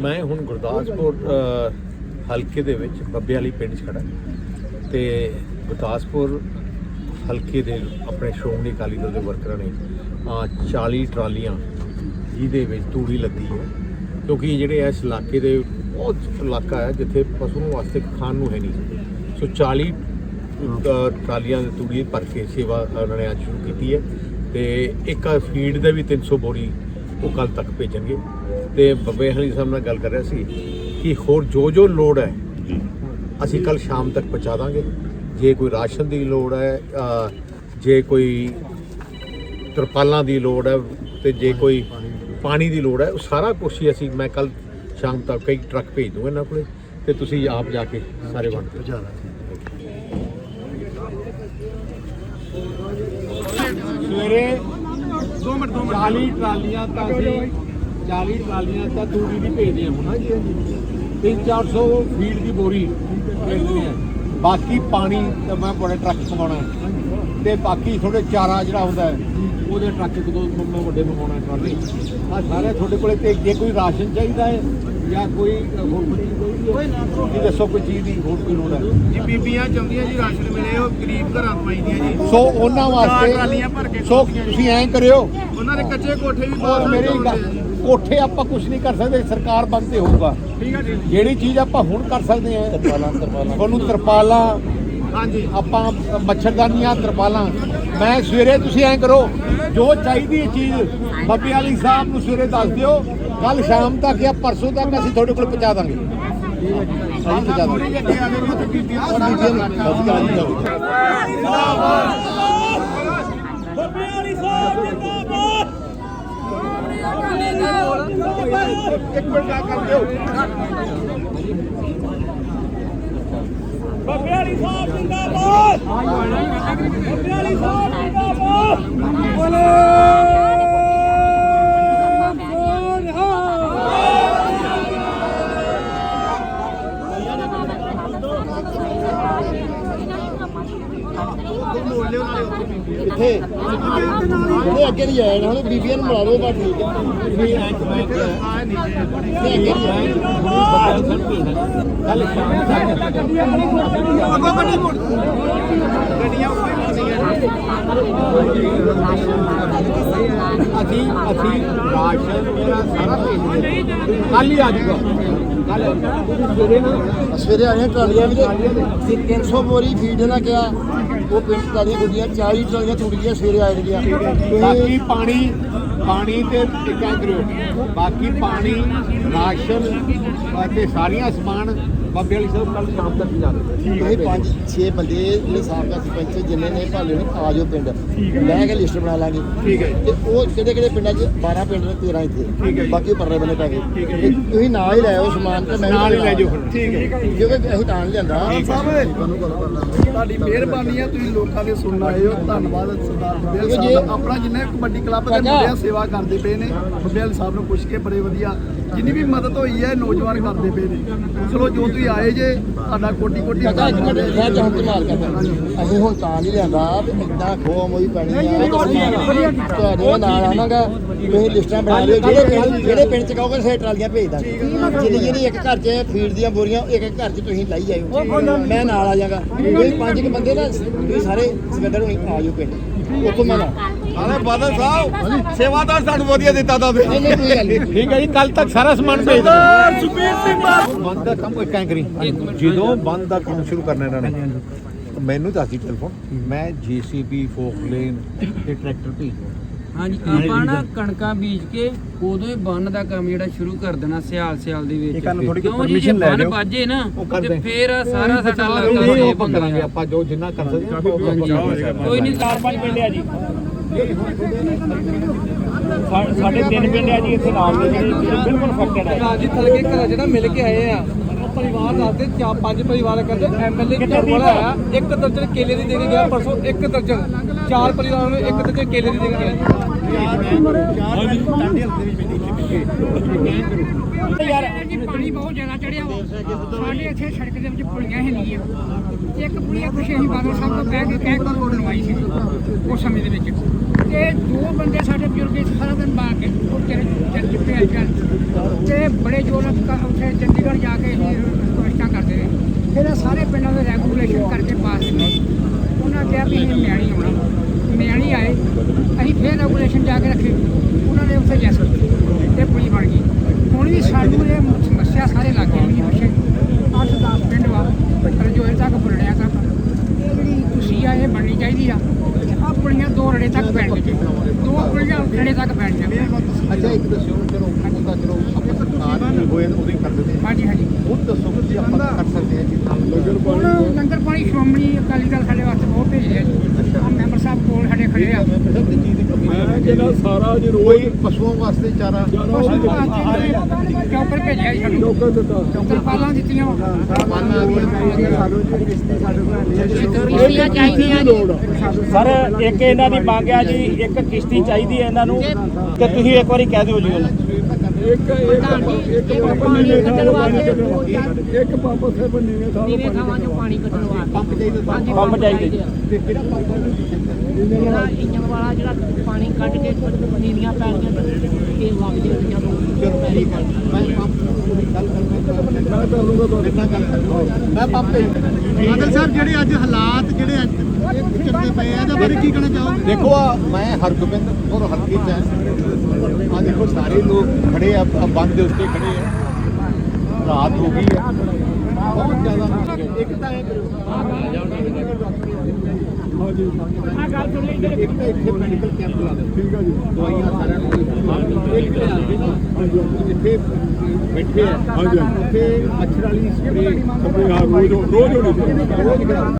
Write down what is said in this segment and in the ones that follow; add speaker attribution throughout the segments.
Speaker 1: ਮੈਂ ਹੁਣ ਗੁਰਦਾਸਪੁਰ ਹਲਕੇ ਦੇ ਵਿੱਚ ਬੱਬੇ ਵਾਲੀ ਪਿੰਡ 'ਚ ਖੜਾ ਤੇ ਗੁਰਦਾਸਪੁਰ ਹਲਕੇ ਦੇ ਆਪਣੇ ਸ਼੍ਰੋਮਣੀ ਅਕਾਲੀ ਦਲ ਦੇ ਵਰਕਰਾਂ ਨੇ ਆ 40 ਟਰਾਲੀਆਂ ਜਿਹਦੇ ਵਿੱਚ ਤੂੜੀ ਲੱਦੀ ਹੈ। ਕਿਉਂਕਿ ਜਿਹੜੇ ਇਸ ਇਲਾਕੇ ਦੇ ਬਹੁਤ ਇਲਾਕਾ ਹੈ, ਜਿੱਥੇ ਪਸ਼ੂ ਵਾਸਤੇ ਖਾਣ ਨੂੰ ਹੈ ਨਹੀਂ। ਸੋ 40 ਟਰਾਲੀਆਂ ਦੀ ਤੂੜੀ ਭਰ ਕੇ ਸੇਵਾ ਉਹਨਾਂ ਨੇ ਅੱਜ ਸ਼ੁਰੂ ਕੀਤੀ ਹੈ। ਤੇ ਇੱਕ ਫੀਡ ਦੇ ਵੀ 300 ਬੋਰੀ ਉਹ ਕੱਲ ਤੱਕ ਭੇਜਣਗੇ। ਤੇ ਬੱਬੇ ਹਲੀ ਸਾਹਿਬ ਨਾਲ ਗੱਲ ਕਰ ਰਿਹਾ ਸੀ ਕਿ ਹੋਰ ਜੋ ਜੋ ਲੋੜ ਹੈ ਅਸੀਂ ਕੱਲ ਸ਼ਾਮ ਤੱਕ ਪਹੁੰਚਾ ਦਾਂਗੇ। ਜੇ ਕੋਈ ਰਾਸ਼ਨ ਦੀ ਲੋੜ ਹੈ ਜੇ ਕੋਈ ਤਰਪਾਲਾਂ ਦੀ ਲੋੜ ਹੈ ਤੇ ਜੇ ਕੋਈ ਪਾਣੀ ਦੀ ਲੋੜ ਹੈ ਉਹ ਸਾਰਾ ਕੁਝ ਹੀ ਅਸੀਂ ਮੈਂ ਕੱਲ ਸ਼ਾਮ ਤੱਕ ਕਈ ਟਰੱਕ ਭੇਜ ਦੂੰਗਾ ਇਹਨਾਂ ਕੋਲੇ ਤੇ ਤੁਸੀਂ ਆਪ ਜਾ ਕੇ ਸਾਰੇ ਵੰਡ ਦਿਓ। ਸਵੇਰੇ 2 ਮਿੰਟ 2 40 ਟਰਾਲੀਆਂ ਤਾਂ ਅਸੀਂ 40 ਟਰਾਲੀਆਂ ਤਾਂ ਤੂੜੀ ਦੀ ਭੇਜਦੇ ਹਾਂ ਹੁਣ ਜੀ। 3-400 ਫੀਡ ਦੀ ਬੋਰੀ ਭੇਜਦੇ ਹਾਂ ਬਾਕੀ ਪਾਣੀ ਤਾਂ ਮੈਂ ਬੜੇ ਟਰੱਕ ਮੰਗਾਉਣਾ ਤੇ ਬਾਕੀ ਥੋੜੇ ਚਾਰਾ ਜਿਹੜਾ ਹੁੰਦਾ ਹੈ ਉਹਦੇ ਟਰੱਕ ਇੱਕ ਦੋ ਮੈਂ ਵੱਡੇ ਮੰਗਾਉਣਾ ਟਰਾਲੀ ਆ ਸਾਰੇ ਤੁਹਾਡੇ ਕੋਲੇ ਤੇ ਜੇ ਕੋਈ ਰਾਸ਼ਨ ਚਾਹੀਦਾ ਹੈ ਜਾਂ ਕੋਈ ਹੋਰ ਕੋਈ ਦੱਸੋ ਕੋਈ ਚੀਜ਼ ਦੀ ਹੋਰ ਕੋਈ ਲੋੜ ਹੈ।
Speaker 2: ਜੀ ਬੀਬੀਆਂ ਚਾਹੁੰਦੀਆਂ ਜੀ ਰਾਸ਼ਨ ਮਿਲੇ ਉਹ ਗਰੀਬ ਘਰਾਂ ਤੋਂ ਆਈਆਂ ਜੀ।
Speaker 1: ਸੋ ਉਹਨਾਂ ਵਾਸਤੇ ਸੋ। ਤੁਸੀਂ ਐਂ ਕਰਿਓ।
Speaker 2: ਉਹਨਾਂ ਦੇ ਕੱਚੇ ਕੋਠੇ ਵੀ ਬਹੁਤ
Speaker 1: ਮੇਰੀ। ਕੋਠੇ ਆਪਾਂ ਕੁਝ ਨਹੀਂ ਕਰ ਸਕਦੇ ਸਰਕਾਰ ਬੰਦ ਤੇ ਹੋਊਗਾ।
Speaker 2: ਠੀਕ ਹੈ ਜੀ।
Speaker 1: ਜਿਹੜੀ ਚੀਜ਼ ਆਪਾਂ ਹੁਣ ਕਰ ਸਕਦੇ ਤਰਪਾਲਾਂ। ਤੁਹਾਨੂੰ ਤਰਪਾਲਾਂ
Speaker 2: ਹਾਂਜੀ
Speaker 1: ਆਪਾਂ ਮੱਛਰਦਾਨੀਆਂ ਤਰਪਾਲਾਂ ਮੈਂ ਸਵੇਰੇ ਤੁਸੀਂ ਐਂ ਕਰੋ ਜੋ ਚਾਹੀਦੀ ਹੈ ਚੀਜ਼ ਬੱਬੀ ਵਾਲੀ ਸਾਹਿਬ ਨੂੰ ਸਵੇਰੇ ਦੱਸ ਦਿਓ ਕੱਲ ਸ਼ਾਮ ਤੱਕ ਜਾਂ ਪਰਸੋਂ ਤੱਕ ਅਸੀਂ ਤੁਹਾਡੇ ਕੋਲ ਪਹੁੰਚਾ ਦਾਂਗੇ ਅਸੀਂ ਪਹੁੰਚਾ ਦਾਂਗੇ
Speaker 2: ਜਿਹੀ ਅੱਗੇ ਆ ਗਏ ਤੇ ਬੀਬੀਆਂ ਦਾ
Speaker 1: ਇੱਕ ਮਿੰਟ ਆ ਕਰ ਦਿਓ
Speaker 3: ਬੱਬੇ ਵਾਲੀ ਸਾਹਿਬ ਜਿੰਦਾਬਾਦ ਬੱਬੇ ਵਾਲੀ ਸਾਹਿਬ ਜਿੰਦਾਬਾਦ ਬੋਲੇ
Speaker 1: ਕਿੱਥੇ ਅੱਗੇ ਨਹੀਂ ਆਏ ਹੁਣ ਬੀਬੀਆਂ ਨੂੰ ਠੀਕ ਹੈ। ਆਏ ਅਸੀਂ ਅਸੀਂ ਰਾਸ਼ਨ ਮੇਰਾ ਸਾਰਾ ਭੇਜ ਕੱਲ ਹੀ ਆ ਜਾਊਗਾ। ਕੱਲ ਸਵੇਰੇ ਨਾ
Speaker 4: ਸਵੇਰੇ ਆਈਆਂ ਟਰਾਲੀਆਂ ਵੀ ਤੇ। 300 ਬੋਰੀ ਫੀਡ ਨਾ ਕਿਹਾ। ਉਹ ਪਿੰਡ ਟਰਾਲੀ ਗੁੱਡੀਆਂ 40 ਟਰਾਲੀਆਂ ਟੁੱਟੀਆਂ ਸਵੇਰੇ ਆ ਜਾਣਗੀਆਂ
Speaker 1: ਬਾਕੀ ਪਾਣੀ ਪਾਣੀ ਤੇ ਟਿਕਾ ਕਰਿਓ। ਬਾਕੀ ਪਾਣੀ ਰਾਸ਼ਨ ਅਤੇ ਸਾਰੀਆਂ ਸਮਾਨ ਬਾਬੇ ਵਾਲੀ ਸਾਹਿਬ ਕੱਲ ਸ਼ਾਮ ਤੱਕ ਜਾ ਦੇ
Speaker 4: ਤੁਸੀਂ ਪੰਜ 6 ਬੰਦੇ ਜਿਹੜੇ ਸਾਬਕਾ ਸਰਪੰਚ ਜਿੰਨੇ ਨੇ ਭਾਲੇ ਨੇ ਆ ਜਾਓ ਪਿੰਡ। ਲੈ ਕੇ ਲਿਸਟ ਬਣਾ ਲਾਂਗੇ।
Speaker 1: ਠੀਕ ਹੈ
Speaker 4: ਤੇ ਉਹ ਕਿਹੜੇ ਕਿਹੜੇ ਪਿੰਡਾਂ 'ਚ? 12 ਪਿੰਡ ਨੇ 13
Speaker 1: ਠੀਕ ਹੈ
Speaker 4: ਇੱਥੇ। ਬਾਕੀ ਪਰਲੇ ਬੰਨੇ ਪੈ ਗਏ।
Speaker 1: ਠੀਕ ਹੈ
Speaker 4: ਤੇ ਤੁਸੀਂ ਨਾਲ ਹੀ ਲੈ ਆਓ ਸਮਾਨ ਤੇ ਮੈਂ
Speaker 1: ਨਾਲ ਹੀ ਲੈ ਜਾਓ ਠੀਕ ਹੈ
Speaker 4: ਕਿਉਂਕਿ ਅਸੀਂ ਤਾਂ ਲਿਆਂਦਾ।
Speaker 2: ਤੁਹਾਡੀ ਮਿਹਰਬਾਨੀ ਹੈ ਤੁਸੀਂ ਲੋਕਾਂ ਦੇ ਸੁਣਨ ਆਏ ਹੋ। ਧੰਨਵਾਦ ਸਰਦਾਰ
Speaker 4: ਜੇ-
Speaker 2: ਸਾਹਿਬ। ਆਪਣਾ ਜਿੰਨਾ ਕਬੱਡੀ ਕਲੱਬ ਦੇ
Speaker 4: ਕਾਕਾ।
Speaker 2: ਸੇਵਾ ਕਰਦੇ ਪਏ ਨੇ। ਬੱਬੇਲ ਸਾਹਿਬ ਨੂੰ ਪੁੱਛ ਕੇ ਬੜੇ ਵਧੀਆ। ਜਿੰਨੀ ਵੀ ਮਦਦ ਹੋਈ ਹੈ ਨੌਜਵਾਨ ਕਰਦੇ ਪਏ ਨੇ। ਚਲੋ ਜੋ ਤੁਸੀਂ ਆਏ ਜੇ ਤੁਹਾਡਾ ਕੋਟੀ ਕੋਟੀ
Speaker 4: ਕਾਕਾ ਇੱਕ ਮਿੰਟ ਮੈਂ ਚਾਹੁੰ ਤੇ ਮਾਰ ਕਰਦਾ। ਅਸੀਂ ਹੁਣ ਤਾਂ ਨਹੀਂ ਲਿਆਂਦਾ। ਵੀ ਇਦਾਂ ਖੋਆ ਮੋਈ ਪੈਣੀ ਆ। ਤੁਹਾਡੇ ਨਾਲ ਆਵਾਂਗਾ। ਤੁਸੀਂ ਲਿਸਟਾਂ ਬਣਾ ਲਿਓ। ਜਿਹੜੇ ਪਿੰਡ ਜਿਹੜੇ ਪਿੰਡ ਚ ਕਹੋਗੇ ਸੇ ਟਰਾਲੀਆਂ ਭੇਜ ਦਾਂਗੇ। ਜਿਹੜੀ ਜਿਹੜੀ ਇੱਕ ਘਰ ਚ ਫੀਡ ਦੀਆਂ ਬੋਰੀਆਂ ਇੱਕ ਇੱਕ ਘਰ ਚ ਤੁਸੀਂ ਲਾਈ ਜਾਇਓ। ਮੈਂ ਨਾਲ ਆ ਜਾਗਾ। ਤੁਸੀਂ ਪੰਜ ਕੁ ਬੰਦੇ ਨਾ ਤੁਸੀਂ ਸਾਰੇ ਸਿਕੰਦਰ ਹੋਣੀ ਆ ਜਾਓ ਪਿੰਡ। ਉੱਥੋਂ ਮੈਂ ਨਾਲ।
Speaker 2: ਅਰੇ ਬਾਦਲ ਸਾਹਿਬ ਸੇਵਾਦਾਰ ਸਾਨੂੰ ਵਧੀਆ ਦਿੱਤਾ ਤਾਂ
Speaker 4: ਨਹੀਂ ਨਹੀਂ ਕੋਈ ਗੱਲ ਨਹੀਂ।
Speaker 1: ਠੀਕ ਹੈ ਜੀ ਕੱਲ ਤੱਕ ਸਾਰਾ ਸਮਾਨ ਭੇਜ ਦਿਓ। ਸੁਖਬੀਰ ਸਿੰਘ ਬੰਦ ਦਾ ਕੰਮ ਕੋਈ ਕੈਂ ਕਰੀ ਜਦੋਂ ਬੰਦ ਦਾ ਕੰਮ ਸ਼ੁਰੂ ਕਰਨਾ ਇਹਨਾਂ ਨੇ ਮੈਨੂੰ ਦੱਸਦੀ ਟੈਲੀਫੋਨ ਮੈਂ ਜੀਸੀਬੀ ਫੋਕਲੇਨ ਤੇ ਟਰੈਕਟਰ ਭੇਜ
Speaker 5: ਹਾਂਜੀ ਆਪਾਂ ਨਾ ਕਣਕਾਂ ਬੀਜ ਕੇ ਉਦੋਂ ਹੀ ਬੰਨ ਦਾ ਕੰਮ ਜਿਹੜਾ ਸ਼ੁਰੂ ਕਰ ਦੇਣਾ ਸਿਆਲ ਸਿਆਲ ਦੇ ਵਿੱਚ।
Speaker 1: ਥੋੜੀ
Speaker 5: ਕਿਉਂ ਜੀ ਜੇ ਬੰਨ ਬਾਜੇ ਨਾ ਤੇ
Speaker 1: ਦੇ।
Speaker 5: ਫੇਰ ਸਾਰਾ ਸਾਡਾ ਸੇਫ
Speaker 1: ਆਪਾਂ ਜੋ ਜਿੰਨਾ ਕਰ ਸਕਦੇ।
Speaker 5: ਕੋਈ ਨਹੀਂ
Speaker 3: ਚਾਰ ਪੰਜ ਪਿੰਡ ਆ ਜੀ। ਸਾਡੇ ਤਿੰਨ ਪਿੰਡ ਆ ਜੀ ਇੱਥੇ ਨਾਲ ਦੇ ਜਿਹੜੇ ਬਿਲਕੁਲ ਫੈਕਟਡ ਹੈ
Speaker 6: ਰਾਜੀ ਥਲਕੇ ਘਰ ਜਿਹੜਾ ਮਿਲ ਕੇ ਆਏ ਆ। ਉਹ ਪਰਿਵਾਰ ਦੱਸਦੇ ਚਾਰ ਪੰਜ ਪਰਿਵਾਰ ਕਹਿੰਦੇ ਐਮਐਲਏ ਵਾਲਾ ਆਇਆ ਇੱਕ ਦਰਜਨ ਕੇਲੇ ਦੀ ਦੇ ਕੇ ਗਿਆ ਪਰਸੋਂ ਇੱਕ ਦਰਜਨ। ਚਾਰ ਪਰਿਵਾਰਾਂ ਨੂੰ ਇੱਕ ਦਰਜਨ ਕੇਲੇ ਦੀ ਦੇ ਕੇ ਗਿਆ
Speaker 3: ਯਾਰ ਪਾਣੀ ਬਹੁਤ ਜ਼ਿਆਦਾ ਚੜਿਆ ਵਾ। ਸਾਡੇ ਇੱਥੇ ਸੜਕ ਦੇ ਵਿੱਚ ਪੁਲੀਆਂ ਹੈ ਨਹੀਂ ਇੱਕ ਪੁਲੀਆ ਪਿੱਛੇ ਅਸੀਂ ਬਾਦਲ ਸਾਹਿਬ ਤੋਂ ਬਹਿ ਕੇ ਕਹਿ ਕੇ ਬਣਵਾਈ ਸੀ, ਉਸ ਸਮੇਂ ਦੇ ਵਿੱਚ। ਤੇ ਦੋ ਬੰਦੇ ਸਾਡੇ ਬਜ਼ੁਰਗ ਇੱਥੇ ਸਾਰਾ ਦਿਨ ਬਾਹਰ ਕੇ ਉਹ ਤੇਰੇ ਚੱਲ ਚੁੱਕੇ ਅੱਜ ਕੱਲ੍ਹ ਤੇ ਬੜੇ ਜ਼ੋਰ ਨਾਲ ਉੱਥੇ ਚੰਡੀਗੜ੍ਹ ਜਾ ਕੇ ਰਿਕੁਐਸਟਾਂ ਕਰਦੇ ਰਹੇ। ਫਿਰ ਇਹ ਸਾਰੇ ਪਿੰਡਾਂ ਦੇ ਰੈਗੂਲੇਸ਼ਨ ਕਰਕੇ ਪਾਸ ਕੀਤੇ ਉਹਨਾਂ ਕਿਹਾ ਵੀ ਅਸੀਂ ਮਿਆਣੀ ਆਉਣਾ। ਮਿਆਣੀ ਆਏ, ਅਸੀਂ ਫਿਰ ਰੈਗੂਲੇਸ਼ਨ ਜਾ ਕੇ ਰੱਖੇ। ਉਹਨਾਂ ਨੇ ਉੱਥੇ ਜੈਸ ਤੇ ਪੁਲੀ ਬਣ ਗਈ ਹੁਣ ਵੀ ਸਾਨੂੰ ਇਹ ਸਮੱਸਿਆ ਸਾਰੇ ਇਲਾਕੇ ਵਿੱਚ ਪਿੱਛੇ 8-10 ਪਿੰਡ ਵਾ ਰਜੋਏ ਤੱਕ ਬੁਲੜਿਆ ਤੱਕ ਇਹ ਜਿਹੜੀ ਤੁਸੀਂ ਆ ਇਹ ਬਣਨੀ ਚਾਹੀਦੀ ਆ ਆ ਪੁਲੀਆਂ ਦੋ ਰੜੇ ਤੱਕ ਪੈਣਗੇ ਦੋ ਪੁਲੀਆਂ ਰੜੇ ਤੱਕ ਪੈਣਗੀਆਂ
Speaker 1: ਅੱਛਾ ਇੱਕ ਦੱਸਿਓ ਚਲੋ ਉਹ ਤਾਂ ਚਲੋ ਆਪਾਂ ਸਰਕਾਰ ਨੂੰ ਹੋਏ ਉਹਦੇ ਕਰ ਦਿੰਦੇ
Speaker 3: ਹਾਂਜੀ ਹਾਂਜੀ।
Speaker 1: ਉਹ ਦੱਸੋ ਕਿ ਆਪਾਂ ਕਰ ਸਕਦੇ ਹਾਂ ਜੀ
Speaker 3: ਹੁਣ ਲੰਗਰ ਪਾਣੀ ਸ਼੍ਰੋਮਣੀ ਅਕਾਲੀ ਦਲ ਸਾਡੇ ਵਾਸਤੇ ਬਹੁਤ ਭੇਜਿਆ ਜੀ ਆਹ ਮੈਂਬਰ ਸਾਹਿਬ ਕੋਲ ਸਾਡੇ ਖੜੇ ਆ।
Speaker 1: ਮੈਂ ਜਿਹੜਾ ਸਾਰਾ ਜੇ ਰੋਜ਼ ਪਸ਼ੂਆਂ ਵਾਸਤੇ ਚਾਰਾ
Speaker 3: ਚੌਕਰ ਭੇਜਿਆ ਜੀ ਸਾਨੂੰ। ਚੌਕਰ ਦਿੱਤਾ। ਤਰਪਾਲਾਂ ਦਿੱਤੀਆਂ।
Speaker 1: ਮਨ ਆ ਗਿਆ
Speaker 3: ਕਿਸ਼ਤੀਆਂ ਚਾਹੀਦੀਆਂ ਜੀ।
Speaker 7: ਸਰ ਇੱਕ ਇਹਨਾਂ ਦੀ ਮੰਗ ਆ ਜੀ ਇੱਕ ਕਿਸ਼ਤੀ ਚਾਹੀਦੀ ਹੈ ਇਹਨਾਂ ਨੂੰ ਤੇ ਤੁਸੀਂ ਇੱਕ ਵਾਰੀ ਕਹਿ ਦਿਓ ਜੀ ਉਹਨੂੰ।
Speaker 3: ਪਾਣੀ ਕੱਢਣ ਵਾਸਤੇ ਇੱਕ ਪੰਪ ਉੱਥੇ ਬੰਨੇ ਨੀਵੇਂ ਥਾਵਾਂ 'ਚੋਂ ਪਾਣੀ ਕੱਢਣ ਵਾਸਤੇ। ਹਾਂਜੀ
Speaker 7: ਪੰਪ ਚਾਹੀਦੇ।
Speaker 3: ਜਿਹੜਾ ਇੰਜਨ ਵਾਲਾ ਜਿਹੜਾ ਪਾਣੀ ਕੱਢ ਕੇ ਨੀਵੀਆਂ ਪੈਲੀਆਂ ਤੇ ਲੱਗ ਜੇ ਜਦੋਂ
Speaker 1: ਮੈਂ ਪਾਪੇ
Speaker 4: ਬਾਦਲ ਸਾਹਿਬ ਜਿਹੜੇ ਅੱਜ ਹਾਲਾਤ ਜਿਹੜੇ ਅੱਜ ਚੱਲਦੇ ਪਏ ਆ ਇਹਦੇ ਬਾਰੇ ਕੀ ਕਹਿਣਾ ਚਾਹੋਗੇ?
Speaker 1: ਦੇਖੋ ਆ ਮੈਂ ਹਰਗੋਬਿੰਦ ਔਰ ਹਲਕੇ ਚ ਆ ਦੇਖੋ ਸਾਰੇ ਲੋਕ ਖੜੇ ਆ ਬੰਦ ਦੇ ਉੱਤੇ ਖੜੇ ਆ। ਰਾਤ ਹੋ ਗਈ ਆ। ਬਹੁਤ ਜ਼ਿਆਦਾ ਇੱਕ ਤਾਂ ਇਹ
Speaker 3: ਆ ਗੱਲ ਸੁਣ ਲਈ
Speaker 1: ਇੱਕ ਤਾਂ ਇੱਥੇ ਮੈਡੀਕਲ ਕੈਂਪ ਲਾ ਦਿਓ। ਠੀਕ ਆ ਜੀ। ਦਵਾਈਆਂ ਸਾਰਿਆਂ ਨੂੰ ਇੱਕ ਜਿੱਥੇ ਬੈਠੇ ਆ। ਹਾਂਜੀ ਉੱਥੇ ਮੱਛਰ ਵਾਲੀ ਸਪਰੇ ਸਪਰੇ ਹਾਂ ਰੋਜ਼ ਰੋਜ਼ ਹੋਣੀ ਰੋਜ਼ ਕਰਾ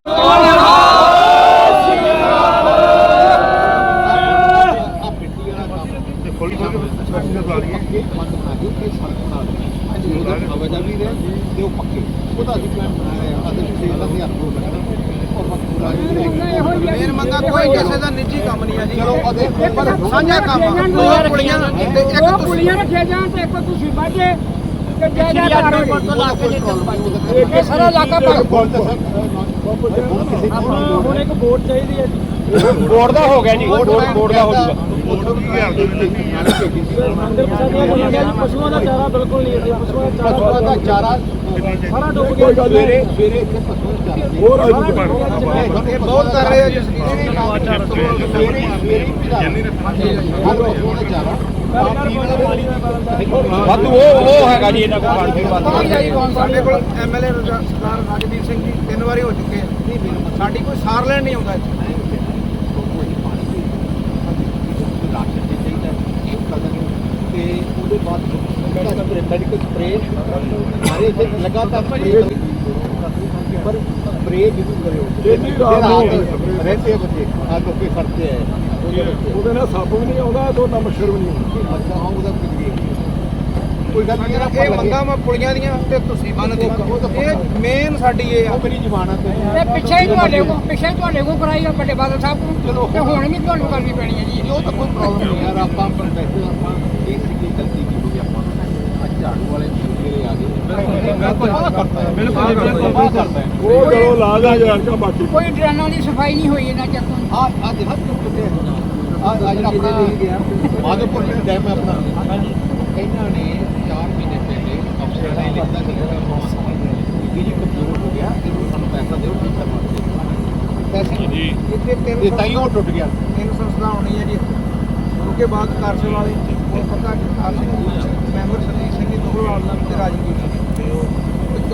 Speaker 1: ਸਪੈਸ਼ਲ ਲਾ ਲਈਏ ਬੰਦ ਬਣਾ ਕੇ ਤੇ ਸੜਕ ਬਣਾ ਲਈ ਅੱਜ ਉਹਦਾ ਆਵਾਜ਼ਾ ਵੀ ਰਿਹਾ ਤੇ ਉਹ ਪੱਕੇ। ਉਹਦਾ ਅਸੀਂ ਪਲਾਨ ਬਣਾ ਰਹੇ ਆ ਅਤੇ ਤੁਸੀਂ ਇਹਨਾਂ ਦੇ ਹੱਥ ਹੋ ਲੱਗਣਾ ਔਰ ਵਕਤ ਪੂਰਾ
Speaker 6: ਮੇਨ ਮੰਗਾ ਕੋਈ ਕਿਸੇ ਦਾ ਨਿੱਜੀ ਕੰਮ ਨਹੀਂ ਆ ਜੀ।
Speaker 1: ਚਲੋ ਉਹਦੇ ਪਰ
Speaker 6: ਸਾਂਝਾ ਕੰਮ ਆ। ਦੋ ਪੁਲੀਆਂ ਤੇ ਇੱਕ
Speaker 3: ਇੱਕ
Speaker 6: ਤੁਸੀਂ
Speaker 3: ਪੁਲੀਆਂ ਰੱਖਿਆ ਜਾਣ ਤੇ ਇੱਕ ਤੁਸੀਂ ਬਾਝੇ ਤੇ ਜੈ ਜੈ ਕਰ ਇਹ ਸਾਰਾ ਇਲਾਕਾ ਭਰ
Speaker 7: ਹੁਣ ਇੱਕ ਬੋਟ ਚਾਹੀਦੀ ਹੈ ਜੀ। ਬੋਟ ਦਾ ਹੋ ਗਿਆ ਜੀ। ਬੋਟ ਦਾ ਹੋ ਜਾਊਗਾ
Speaker 6: ਪਸ਼ੂਆਂ ਦਾ ਚਾਰਾ ਬਿਲਕੁਲ ਨਹੀਂ ਹੈ ਪਸ਼ੂਆਂ ਦਾ
Speaker 1: ਪਸ਼ੂਆਂ ਦਾ ਚਾਰਾ
Speaker 6: ਸਾਰਾ ਡੁੱਬ ਗਿਆ
Speaker 1: ਸਵੇਰੇ ਸਵੇਰੇ ਇੱਥੇ ਪਸ਼ੂਆਂ ਦਾ ਚਾਰਾ ਹੋਰ ਬਹੁਤ ਕਰ ਰਹੇ ਆ ਜੀ ਸਵੇਰੇ ਸਵੇਰੇ ਚਾਰਾ
Speaker 7: ਵਾਧੂ ਉਹ ਉਹ ਹੈਗਾ ਜੀ, ਇਹਨਾਂ ਕੋਲ ਪਾਣੀ ਵਾਧੂ
Speaker 6: ਸਾਡੇ ਕੋਲ ਐਮਐਲਏ ਸਰਦਾਰ ਰਾਜਵੀਰ ਸਿੰਘ ਜੀ ਤਿੰਨ ਵਾਰੀ ਹੋ ਚੁੱਕੇ ਆ। ਸਾਡੀ ਕੋਈ ਸਾਰ ਲੈਣ ਨਹੀਂ ਆਉਂਦਾ ਇੱਥੇ
Speaker 1: ਰਾਸ਼ਨ ਦੇ ਚਾਹੀਦਾ ਇਹ ਕਦਮ ਤੇ ਉਹਦੇ ਬਾਅਦ ਮੈਡੀਕਲ ਸਪਰੇ ਸਾਰੇ ਇੱਥੇ ਲਗਾਤਾਰ ਸਪਰੇ ਪਰ ਸਪਰੇ ਜ਼ਰੂਰ ਕਰਿਓ ਜਿੰਨੀ ਰਾਤ ਰਹਿੰਦੇ ਬੱਚੇ ਆ ਲੋਕੇ ਖੜਦੇ ਆ ਉਹਦੇ ਨਾਲ ਸੱਪ ਵੀ ਨਹੀਂ ਆਉਂਦਾ ਤੋਂ ਨਾ ਮੱਛਰ ਵੀ ਨਹੀਂ ਆਉਂਦਾ ਅੱਛਾ ਹਾਂ ਉਹਦਾ ਕੋਈ ਗੱਲ ਨਹੀਂ
Speaker 6: ਇਹ ਮੰਗਾ ਮੈਂ ਪੁਲੀਆਂ ਦੀਆਂ ਤੇ ਤੁਸੀਂ ਬੰਨ ਦੇ ਇਹ ਮੇਨ ਸਾਡੀ ਇਹ ਆ
Speaker 1: ਮੇਰੀ ਜ਼ਬਾਨ ਤੇ
Speaker 3: ਪਿੱਛੇ ਹੀ ਤੁਹਾਡੇ ਕੋਲ ਪਿੱਛੇ ਹੀ ਤੁਹਾਡੇ ਕੋਲ ਕਰਾਈ ਆ ਵੱਡੇ ਬਾਦਲ ਸਾਹਿਬ ਨੂੰ
Speaker 1: ਚਲੋ।
Speaker 3: ਤੇ ਹੁਣ ਵੀ ਤੁਹਾਨੂੰ ਕਰਨੀ ਪੈਣੀ ਹੈ ਜੀ
Speaker 1: ਉਹ ਤਾਂ ਕੋਈ ਪ੍ਰੋਬਲਮ ਨਹੀਂ ਯਾਰ, ਆਪਾਂ ਪਰ ਵੈਸੇ ਆਪਾਂ ਇਹ ਸੀ ਗਲਤੀ ਕੀਤੀ ਆਪਾਂ ਅੱਜ ਝਾੜੂ ਵਾਲੇ ਜਿਹੜੇ ਆ ਗਏ ਬਿਲਕੁਲ ਬਿਲਕੁਲ ਬਿਲਕੁਲ
Speaker 3: ਉਹ ਚਲੋ ਲਾ ਦਾਂਗੇ ਬਾਕੀ ਕੋਈ ਡਰਾਨਾਂ ਦੀ ਸਫ਼ਾਈ ਨਹੀਂ ਹੋਈ ਇਹਨਾਂ ਚਿਰ
Speaker 1: ਆ ਆ ਦੇਖਾ ਕਿੱਥੇ ਆ ਆ ਜਿਹੜਾ ਆਪਣਾ ਮਾਧੋਪੁਰ ਦੇ। ਡੈਮ ਹੈ ਆਪਣਾ ਇਹਨਾਂ ਨੇ 4 ਮਹੀਨੇ ਪਹਿਲੇ ਅਫਸਰਾਂ ਨੇ ਲਿਖਤਾ ਕਿ ਜੀ ਕਮਜ਼ੋਰ ਹੋ ਗਿਆ ਇਹਨੂੰ ਸਾਨੂੰ ਪੈਸਾ ਦਿਓ ਠੀਕ ਕਰਵਾ ਪੈਸੇ ਜੀ
Speaker 6: ਇੱਥੇ ਤਿੰਨ
Speaker 1: ਤਾਂ ਹੀ ਉਹ ਟੁੱਟ ਗਿਆ
Speaker 6: ਤਿੰਨ ਸੰਸਥਾ ਹੋਣੀ ਹੈ ਜੀ ਉਨਕੇ ਬਾਅਦ ਕਾਰਸੇ ਵਾਲੇ ਉਹ ਪੱਕਾ ਕਾਰਸੇ ਮੈਂਬਰ ਸਰਜੀਤ ਸਿੰਘ ਜੀ ਦੋਗਲਵਾਲ ਨਾਲ ਤੇ ਰਾਜਵੀਰ